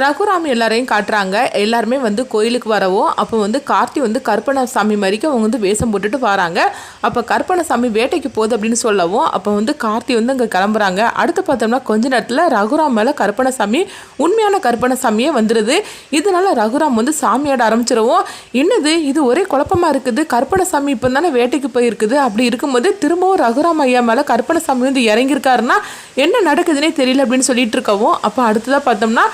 ரகுராம் எல்லாரையும் காட்டுறாங்க. எல்லாருமே வந்து கோயிலுக்கு வரவும் அப்போ வந்து கார்த்தி வந்து கருப்பணசாமி மாதிரிக்கு அவங்க வந்து வேஷம் போட்டுட்டு வராங்க. அப்போ கருப்பணசாமி வேட்டைக்கு போகுது அப்படின்னு சொல்லவும் அப்போ வந்து கார்த்தி வந்து அங்கே கிளம்புறாங்க. அடுத்து பார்த்தோம்னா கொஞ்ச நேரத்தில் ரகுராம் மேலே கருப்பணசாமி உண்மையான கருப்பணசாமியே வந்துடுது இதனால ரகுராம் வந்து சாமியாட ஆரம்பிச்சிடவும் என்னது? இது ஒரே குழப்பமா இருக்குது. கருப்பணசாமி இப்போ தானே வேட்டைக்கு போயிருக்குது. அப்படி இருக்கும்போது திரும்பவும் ரகுராம் ஐயா மேலே கருப்பணசாமி வந்து இறங்கியிருக்காருன்னா என்ன நடக்குதுன்னே தெரியல அப்படின்னு சொல்லிட்டு இருக்கவும் அப்போ அடுத்ததாக பார்த்தோம்னா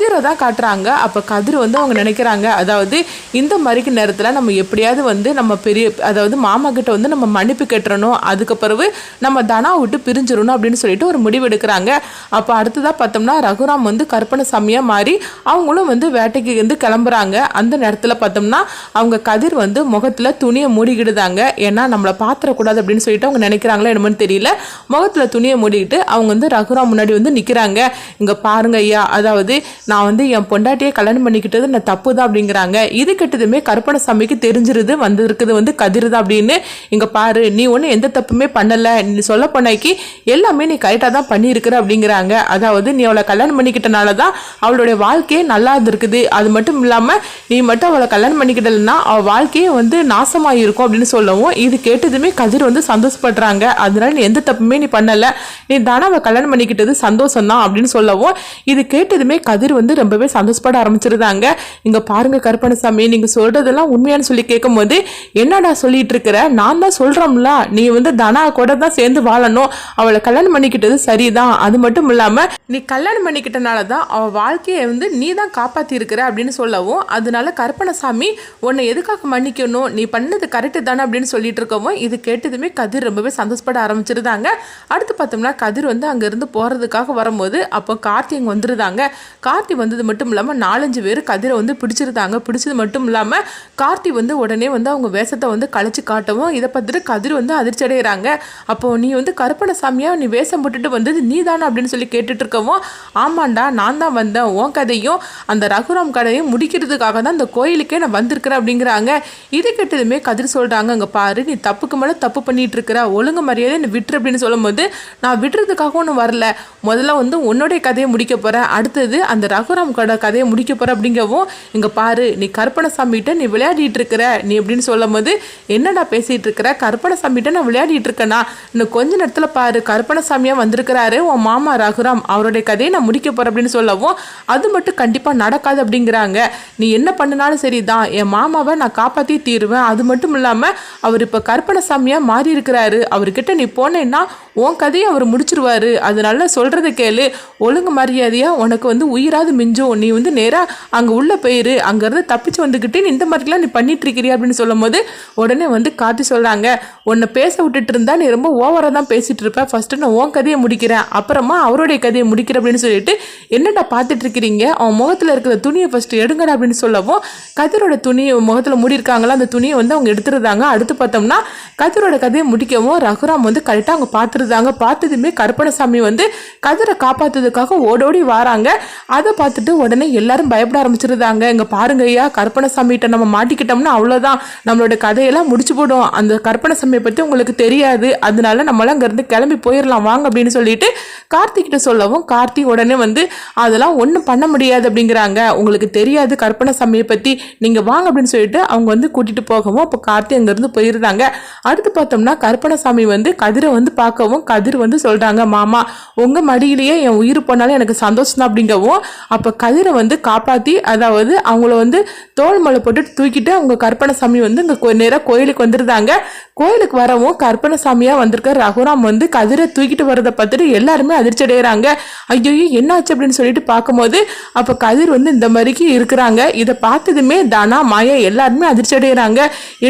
கதிரை தான் காட்டுறாங்க. அப்போ கதிர் வந்து அவங்க நினைக்கிறாங்க அதாவது இந்த மாதிரிக்கு நேரத்தில் நம்ம எப்படியாவது வந்து நம்ம பெரிய அதாவது மாமா கிட்ட வந்து நம்ம மன்னிப்பு கட்டுறணும். அதுக்கு பிறகு நம்ம தனா விட்டு பிரிஞ்சிடணும் அப்படின்னு சொல்லிட்டு ஒரு முடிவு எடுக்கிறாங்க. அப்போ அடுத்ததாக பார்த்தோம்னா ரகுராம் வந்து கற்பனை சாமியாக மாறி அவங்களும் வந்து வேட்டைக்கு வந்து கிளம்புறாங்க. அந்த நேரத்தில் பார்த்தோம்னா அவங்க கதிர் வந்து முகத்தில் துணியை மூடிக்கிடுதாங்க. ஏன்னா நம்மளை பாத்திரக்கூடாது அப்படின்னு சொல்லிட்டு அவங்க நினைக்கிறாங்களா என்னமோன்னு தெரியல. முகத்தில் துணியை மூடிக்கிட்டு அவங்க வந்து ரகுராம் முன்னாடி வந்து நிற்கிறாங்க இங்கே பாருங்க ஐயா அதாவது நான் வந்து என் பொண்டாட்டியை கல்யாணம் பண்ணிக்கிட்டது நான் தப்பு தான் அப்படிங்கிறாங்க. இது கெட்டதுமே கருப்பணசாமிக்கு தெரிஞ்சிருது வந்திருக்குது வந்து கதிர் தான் அப்படின்னு. இங்கே பாரு நீ ஒன்றும் எந்த தப்புமே பண்ணலை. நீ சொல்ல போனாக்கி எல்லாமே நீ கரெக்டாக தான் பண்ணியிருக்கிற அப்படிங்கிறாங்க. அதாவது நீ அவளை கல்யாணம் பண்ணிக்கிட்டனால தான் அவளுடைய வாழ்க்கையே நல்லா இருந்திருக்குது. அது மட்டும் இல்லாமல் நீ மட்டும் அவளை கல்யாணம் பண்ணிக்கிட்டலன்னா அவள் வாழ்க்கையே வந்து நாசமாக இருக்கும் அப்படின்னு சொல்லவும் இது கேட்டதுமே கதிர் வந்து சந்தோஷப்படுறாங்க. அதனால நீ எந்த தப்புமே நீ பண்ணலை. நீ தானே அவள் கல்யாணம் பண்ணிக்கிட்டது சந்தோஷம் தான் அப்படின்னு சொல்லவும் இது கேட்டதுமே கதிர் வந்து ரொம்பவே சந்தோஷப்பட ஆரம்பிச்சிருந்தாங்க. இங்க பாருங்க கருப்பணசாமி நீங்க சொல்றதெல்லாம் உண்மையானு சொல்லி கேட்கும்போது என்னடா சொல்லிட்டு இருக்கிற நான் தான் சொல்றோம்ல. நீ வந்து தனா கூட தான் சேர்ந்து வாழணும். அவளை கல்யாணம் பண்ணிக்கிட்டது சரிதான். அது மட்டும் இல்லாம நீ கல்யாணம் பண்ணிக்கிட்டனால தான் அவள் வாழ்க்கையை வந்து நீ தான் காப்பாத்தி இருக்கிற அப்படின்னு சொல்லவும் அதனால கருப்பணசாமி உன்னை எதுக்காக மன்னிக்கணும்? நீ பண்ணது கரெக்டு தானே அப்படின்னு சொல்லிட்டு இருக்கவும் இது கேட்டதுமே கதிர் ரொம்பவே சந்தோஷப்பட ஆரம்பிச்சிருந்தாங்க. அடுத்து பார்த்தோம்னா கதிர் வந்து அங்கேருந்து போகிறதுக்காக வரும்போது அப்போ கார்த்திக் வந்துருந்தாங்க. கார்த்திக் கார்த்தி வந்தது மட்டும் இல்லாமல் நாலஞ்சு பேர் கதிரை வந்து பிடிச்சிருந்தாங்க. பிடிச்சது மட்டும் இல்லாமல் கார்த்தி வந்து உடனே வந்து அவங்க வேஷத்தை வந்து கழிச்சு காட்டவும் இதை பார்த்துட்டு கதிர் வந்து அதிர்ச்சி அடைகிறாங்க அப்போ நீ வந்து கருப்பணசாமியா நீ வேஷம் போட்டுட்டு வந்தது நீ தானே அப்படின்னு சொல்லி கேட்டுட்டு இருக்கவும் ஆமாண்டா நான் தான் வந்தேன். உன் கதையும் அந்த ரகுராம் கதையும் முடிக்கிறதுக்காக தான் அந்த கோயிலுக்கே நான் வந்திருக்கிறேன் அப்படிங்கிறாங்க. இது கேட்டதுமே கதிர் சொல்கிறாங்க அங்கே பாரு நீ தப்புக்கு மேலே தப்பு பண்ணிட்டு இருக்கிற ஒழுங்கு மரியாதை நீ விட்டுரு அப்படின்னு சொல்லும்போது நான் விட்டுறதுக்காக ஒன்றும் வரல. முதல்ல வந்து உன்னுடைய கதையை முடிக்க போகிறேன் அடுத்தது அந்த ரகுராம் கடை கதையை முடிக்க போகிற அப்படிங்கவும் இங்கே பாரு நீ கருப்பணசாமிகிட்ட நீ விளையாடிட்டு இருக்கிற நீ அப்படின்னு சொல்லும் போது என்னடா பேசிகிட்டு இருக்கிற? கருப்பணசாமிகிட்ட நான் விளையாடிட்டு இருக்கேனா? இன்னும் கொஞ்ச நேரத்தில் பாரு கருப்பணசாமியாக வந்திருக்கிறாரு உன் மாமா ரகுராம் அவருடைய கதையை நான் முடிக்க போகிறேன் அப்படின்னு சொல்லவும் அது மட்டும் கண்டிப்பாக நடக்காது அப்படிங்கிறாங்க. நீ என்ன பண்ணினாலும் சரிதான் என் மாமாவை நான் காப்பாற்றி தீருவேன். அது மட்டும் இல்லாமல் அவர் இப்போ கருப்பணசாமியாக மாறி இருக்கிறாரு. அவர்கிட்ட நீ போனேன்னா உன் கதையை அவர் முடிச்சிருவாரு. அதனால சொல்கிறத கேளு. ஒழுங்கு மரியாதையாக உனக்கு வந்து உயிராது மிஞ்சும் நீ வந்து நேராக அங்கே உள்ள போயிரு. அங்கேருந்து தப்பிச்சு வந்துக்கிட்டே நீ இந்த மாதிரிலாம் நீ பண்ணிட்டு இருக்கிறியா அப்படின்னு சொல்லும் போது உடனே வந்து காட்டி சொல்கிறாங்க உன்னை பேச விட்டுட்டு இருந்தா நீ ரொம்ப ஓவராக தான் பேசிகிட்டு இருப்ப. ஃபஸ்ட்டு நான் உன் கதையை முடிக்கிறேன். அப்புறமா அவருடைய கதையை முடிக்கிறேன் அப்படின்னு சொல்லிட்டு என்னடா பார்த்துட்டு இருக்கிறீங்க? அவன் முகத்தில் இருக்கிற துணியை ஃபஸ்ட்டு எடுங்கடா அப்படின்னு சொல்லவும் கதிரோட துணியை முகத்தில் மூடியிருக்காங்களா அந்த துணியை வந்து அவங்க எடுத்துருந்தாங்க அடுத்து பார்த்தோம்னா கதிரோட கதையை முடிக்கவும் ரகுராம் வந்து கரெக்டாக அவங்க பார்த்துருந்தாங்க பார்த்ததுமே கருப்பணசாமி வந்து கதிரை காப்பாற்றுறதுக்காக ஓடோடி வராங்க. அதை பார்த்துட்டு உடனே எல்லாரும் பயப்பட ஆரம்பிச்சிருந்தாங்க. இங்கே பாருங்க ஐயா கருப்பணசாமிகிட்ட நம்ம மாட்டிக்கிட்டோம்னா அவ்வளோதான் நம்மளோட கதையெல்லாம் முடிச்சு போடும். அந்த கற்பனசாமியை பற்றி உங்களுக்கு தெரியாது. அதனால நம்மளாம் அங்கேருந்து கிளம்பி போயிடலாம் வாங்க அப்படின்னு சொல்லிட்டு கார்த்திகிட்ட சொல்லவும் கார்த்தி உடனே வந்து அதெல்லாம் ஒன்றும் பண்ண முடியாது அப்படிங்கிறாங்க. உங்களுக்கு தெரியாது கற்பனசாமியை பற்றி நீங்கள் வாங்க அப்படின்னு சொல்லிட்டு அவங்க வந்து கூட்டிகிட்டு போகவும் அப்போ கார்த்தி அங்கேருந்து போயிருந்தாங்க. அடுத்து பார்த்தோம்னா கற்பனசாமி வந்து கதிரை வந்து பார்க்கவும் கதிர் வந்து சொல்கிறாங்க மாமா உங்கள் மடியிலேயே என் உயிர் போனாலும் எனக்கு சந்தோஷம் தான் அப்படிங்கவும் அப்போ கதிரை வந்து காப்பாற்றி அதாவது அவங்கள வந்து தோல் மலை போட்டுட்டு தூக்கிட்டு அவங்க கற்பனசாமி வந்து இங்கே நேராக கோயிலுக்கு வந்துருந்தாங்க. கோயிலுக்கு வரவும் கற்பனசாமியாக வந்திருக்க ரகுராம் வந்து கதிரை தூக்கிட்டு வரதை பார்த்துட்டு எல்லாருமே அதிர்ச்சி அடைகிறாங்க. ஐயோ என்னாச்சு அப்படின்னு சொல்லிட்டு பார்க்கும்போது அப்போ கதிர் வந்து இந்த மாதிரிக்கு இருக்கிறாங்க. இதை பார்த்ததுமே தானா மாயா எல்லாருமே அதிர்ச்சி அடைகிறாங்க.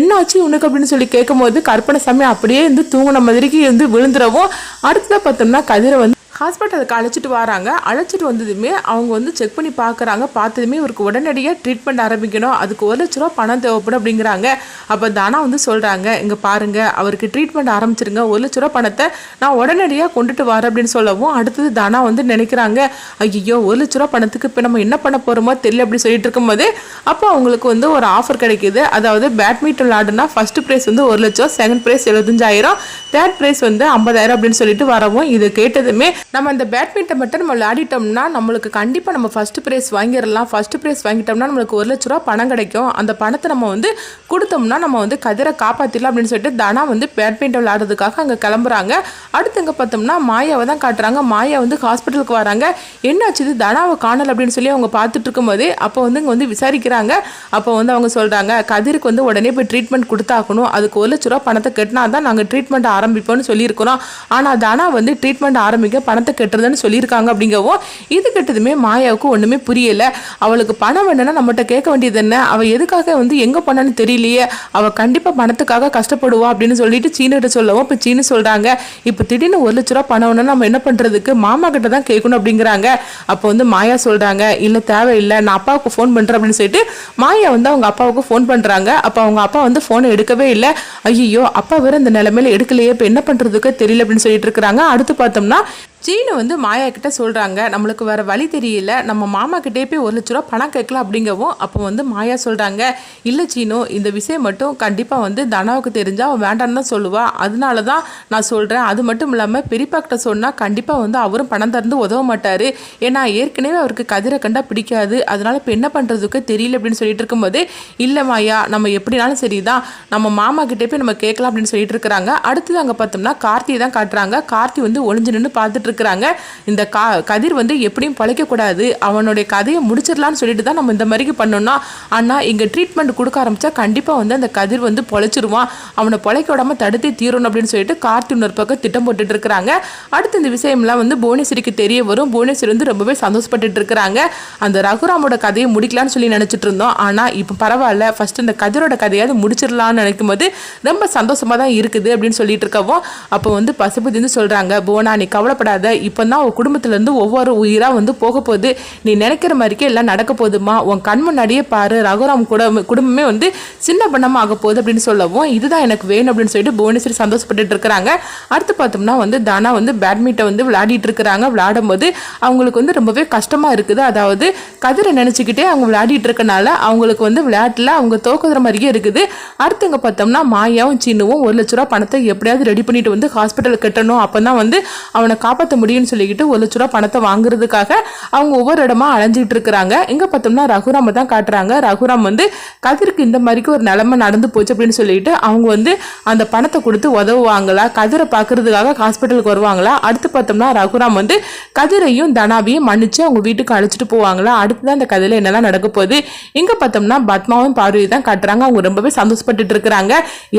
என்னாச்சு உனக்கு அப்படின்னு சொல்லி கேட்கும்போது கற்பனசாமி அப்படியே வந்து தூங்கின மாதிரிக்கு வந்து விழுந்துடவும் அடுத்ததாக பார்த்தோம்னா கதிரை வந்து ஹாஸ்பிட்டலுக்கு அழைச்சிட்டு வராங்க. அழைச்சிட்டு வந்ததுமே அவங்க வந்து செக் பண்ணி பார்க்குறாங்க. பார்த்ததுமே இவருக்கு உடனடியாக ட்ரீட்மெண்ட் ஆரம்பிக்கணும். அதுக்கு ஒரு லட்ச ரூபா பணம் தேவைப்படும் அப்படிங்கிறாங்க. அப்போ தானா வந்து சொல்கிறாங்க இங்கே பாருங்கள் அவருக்கு ட்ரீட்மெண்ட் ஆரம்பிச்சிருங்க. ஒரு லட்ச ரூபா பணத்தை நான் உடனடியாக கொண்டுட்டு வரேன் அப்படின்னு சொல்லவும் அடுத்தது தானா வந்து நினைக்கிறாங்க ஐயோ ஒரு லட்ச ரூபா பணத்துக்கு இப்போ நம்ம என்ன பண்ண போகிறோமோ தெரியல அப்படி சொல்லிட்டு இருக்கும்போது அப்போ அவங்களுக்கு வந்து ஒரு ஆஃபர் கிடைக்குது. அதாவது பேட்மிண்டன் விளாடுனா ஃபர்ஸ்ட் ப்ரைஸ் வந்து ஒரு லட்சம் செகண்ட் ப்ரைஸ் எழுபத்தஞ்சாயிரம் தேர்ட் ப்ரைஸ் வந்து ஐம்பதாயிரம் அப்படின்னு சொல்லிட்டு வரவும் இது கேட்டதுமே நம்ம இந்த பேட்மிண்டன் மட்டும் நம்ம விளையாடிட்டோம்னா நம்மளுக்கு கண்டிப்பாக நம்ம ஃபர்ஸ்ட் ப்ரைஸ் வாங்கிடலாம். ஃபஸ்ட்டு ப்ரைஸ் வாங்கிட்டோம்னா நம்மளுக்கு ஒரு லட்ச ரூபா பணம் கிடைக்கும். அந்த பணத்தை நம்ம வந்து கொடுத்தோம்னா நம்ம வந்து கதிரை காப்பாற்றிடலாம் அப்படின்னு சொல்லிட்டு தனா வந்து பேட்மிண்டன் விளையாடுறதுக்காக அங்கே கிளம்புறாங்க. அடுத்து இங்கே பார்த்தோம்னா மாயாவை தான் காட்டுறாங்க. மாயா வந்து ஹாஸ்பிட்டலுக்கு வராங்க. என்னாச்சு இது? தனாவை காணல் அப்படின்னு சொல்லி அவங்க பார்த்துட்டு இருக்கும்போது அப்போ வந்து இங்கே வந்து விசாரிக்கிறாங்க. அப்போ வந்து அவங்க சொல்கிறாங்க கதிருக்கு வந்து உடனே போய் ட்ரீட்மெண்ட் கொடுத்தாக்கணும் அதுக்கு ஒரு லட்ச ரூபா பணத்தை கட்டினா தான் நாங்கள் ட்ரீட்மெண்ட் ஆரம்பிப்போம்னு சொல்லியிருக்கிறோம். ஆனால் தனா வந்து ட்ரீட்மெண்ட் ஆரம்பிக்க பணம் பணத்தை கட்டுறதுன்னு சொல்லியிருக்காங்க அப்படிங்கவும் இது கெட்டதுமே மாயாவுக்கு ஒன்றுமே புரியலை. அவளுக்கு பணம் வேணும்னா நம்மகிட்ட கேட்க வேண்டியது என்ன? அவள் எதுக்காக வந்து எங்கே பண்ணான்னு தெரியலையே. அவள் கண்டிப்பாக பணத்துக்காக கஷ்டப்படுவா அப்படின்னு சொல்லிட்டு சீனுகிட்ட சொல்லவும் இப்போ சீனு சொல்கிறாங்க இப்போ திடீர்னு ஒரு லட்ச ரூபா பணம் வேணும்னா நம்ம என்ன பண்ணுறதுக்கு மாமா கிட்ட தான் கேட்கணும் அப்படிங்கிறாங்க. அப்போ வந்து மாயா சொல்கிறாங்க இல்லை தேவையில்லை. நான் அப்பாவுக்கு ஃபோன் பண்ணுறேன் அப்படின்னு சொல்லிட்டு மாயா வந்து அவங்க அப்பாவுக்கு ஃபோன் பண்ணுறாங்க அப்போ அவங்க அப்பா வந்து ஃபோனை எடுக்கவே இல்லை. ஐயோ அப்பா வேறு இந்த நிலைமையில எடுக்கலையே. இப்போ என்ன பண்ணுறதுக்கு தெரியல அப்படின்னு சொல்லிட்டு இருக்கிறாங்க. அடுத்து பார்த்தோம்னா சீனு வந்து மாயா கிட்ட சொல்கிறாங்க நம்மளுக்கு வேறு வழி தெரியல நம்ம மாமா கிட்டே போய் ஒரு லட்ச ரூபா பணம் கேட்கலாம் அப்படிங்கவும் அப்போ வந்து மாயா சொல்கிறாங்க இல்லை சீனு இந்த விஷயம் மட்டும் கண்டிப்பாக வந்து தனாவுக்கு தெரிஞ்சால் அவன் வேண்டான்னு தான் சொல்லுவாள் அதனால தான் நான் சொல்கிறேன் அது மட்டும் இல்லாமல் பெரியப்பா கிட்ட சொன்னால் கண்டிப்பாக வந்து அவரும் பணம் தந்து உதவ மாட்டார். ஏன்னா ஏற்கனவே அவருக்கு கதிரை கண்டா பிடிக்காது. அதனால இப்போ என்ன பண்ணுறதுக்கு தெரியல அப்படின்னு சொல்லிட்டு இருக்கும்போது இல்லை மாயா நம்ம எப்படினாலும் சரி தான் நம்ம மாமா கிட்டே போய் நம்ம கேட்கலாம் அப்படின்னு சொல்லிட்டு இருக்கிறாங்க. அடுத்தது அங்கே பார்த்தோம்னா கார்த்தியை தான் காட்டுறாங்க. கார்த்தி வந்து ஒளிஞ்சு நின்று பார்த்துட்டு இருக்கிறாங்க இந்த கா கதிர் வந்து எப்படியும் பழைக்கக்கூடாது. அவனுடைய கதையை முடிச்சிடலான்னு சொல்லிட்டு தான் நம்ம இந்த மாதிரிக்கு பண்ணோம்னா ஆனால் இங்கே ட்ரீட்மெண்ட் கொடுக்க ஆரம்பித்தா கண்டிப்பாக வந்து அந்த கதிர் வந்து பொழைச்சிருவான். அவனை பொழைக்க விடாமல் தடுத்தே தீரணும் அப்படின்னு சொல்லிட்டு கார்த்தி இன்னொரு பக்கம் திட்டம் போட்டுட்டு இருக்கிறாங்க. அடுத்து இந்த விஷயம்லாம் வந்து புவனேஸ்வரிக்கு தெரிய வரும். புவனேஸ்வரி வந்து ரொம்பவே சந்தோஷப்பட்டுட்டு இருக்கிறாங்க. அந்த ரகுராமோட கதையை முடிக்கலாம்னு சொல்லி நினச்சிட்டு இருந்தோம். ஆனால் இப்போ பரவாயில்ல. ஃபர்ஸ்ட் இந்த கதிரோட கதையாவது முடிச்சிடலாம்னு நினைக்கும் போது ரொம்ப சந்தோஷமாக தான் இருக்குது அப்படின்னு சொல்லிட்டு இருக்கவும் அப்போ வந்து பசுபதி வந்து சொல்கிறாங்க புவனா நீ கவலைப்படாத. இப்போ தான் உன் குடும்பத்துலேருந்து ஒவ்வொரு உயிராக வந்து போக போகுது. நீ நினைக்கிற மாதிரிக்கே எல்லாம் நடக்க போதுமா உன் கண் முன்னாடியே பாரு. ரகுராம் குடும்ப குடும்பமே வந்து சின்ன பண்ணமாக ஆக போகுது அப்படின்னு சொல்லவும் இதுதான் எனக்கு வேணும் அப்படின்னு சொல்லிட்டு புவனேஸ்வரி சந்தோஷப்பட்டுட்டு இருக்கிறாங்க. அடுத்து பார்த்தோம்னா வந்து தானா வந்து பேட்மிண்டன் வந்து விளையாடிட்டு இருக்கிறாங்க. விளையாடும் போது அவங்களுக்கு வந்து ரொம்பவே கஷ்டமாக இருக்குது. அதாவது கதிரை நினச்சிக்கிட்டே அவங்க விளையாடிட்டு இருக்கனால அவங்களுக்கு வந்து விளையாட்டில் அவங்க தோக்குற மாதிரியே இருக்குது. அடுத்து பார்த்தோம்னா மாயாவும் சின்னவும் ஒரு லட்ச ரூபா பணத்தை எப்படியாவது ரெடி பண்ணிட்டு வந்து ஹாஸ்பிட்டல் கட்டணும். அப்போ தான் வந்து அவனை காப்பாற்ற முடியும்னு சொல்லிக்கிட்டு ஒரு லட்ச ரூபா பணத்தை வாங்குறதுக்காக அவங்க ஒவ்வொரு இடமா அலைஞ்சிட்டு இருக்கிறாங்க. எங்கே பார்த்தோம்னா ரகுராம தான் காட்டுறாங்க. ரகுராம் வந்து கதிருக்கு இந்த மாதிரிக்கு ஒரு நிலைமை நடந்து போச்சு அப்படின்னு சொல்லிட்டு அவங்க வந்து அந்த பணத்தை கொடுத்து உதவுவாங்களா? கதிரை பார்க்கறதுக்காக ஹாஸ்பிட்டலுக்கு வருவாங்களா? அடுத்து பார்த்தோம்னா ரகுராம் வந்து கதிரையும் தனாவையும் மன்னிச்சு அவங்க வீட்டுக்கு அழைச்சிட்டு போவாங்களா? அடுத்து தான் அந்த கதையில் என்னெல்லாம் நடக்க போகுது? இங்கே பார்த்தோம்னா பத்மாவும் பார்வதி தான் காட்டுறாங்க. அவங்க ரொம்பவே சந்தோஷப்பட்டுட்டு இருக்கிறாங்க.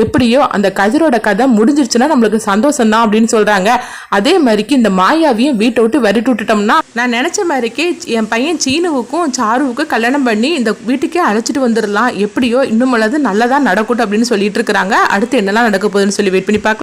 எப்படியோ அந்த கதிரோட கதை முடிஞ்சிருச்சுன்னா நம்மளுக்கு சந்தோஷம் தான் அப்படின்னு சொல்கிறாங்க அதே மாதிரிக்கு இந்த மாயாவையும் வீட்டை விட்டு விரட்டி விட்டுட்டோம்னா நான் நினச்ச மாதிரிக்கே என் பையன் சீனுவுக்கும் சாருவுக்கும் கல்யாணம் பண்ணி இந்த வீட்டுக்கே அழைச்சிட்டு வந்துடலாம் எப்படியோ இன்னும் நல்லதா நடக்கட்டும் அப்படின்னு சொல்லிட்டு இருக்கிறாங்க. அடுத்து என்னெல்லாம் நடக்க போகுதுன்னு சொல்லி வெயிட் பண்ணி பார்க்கலாம்.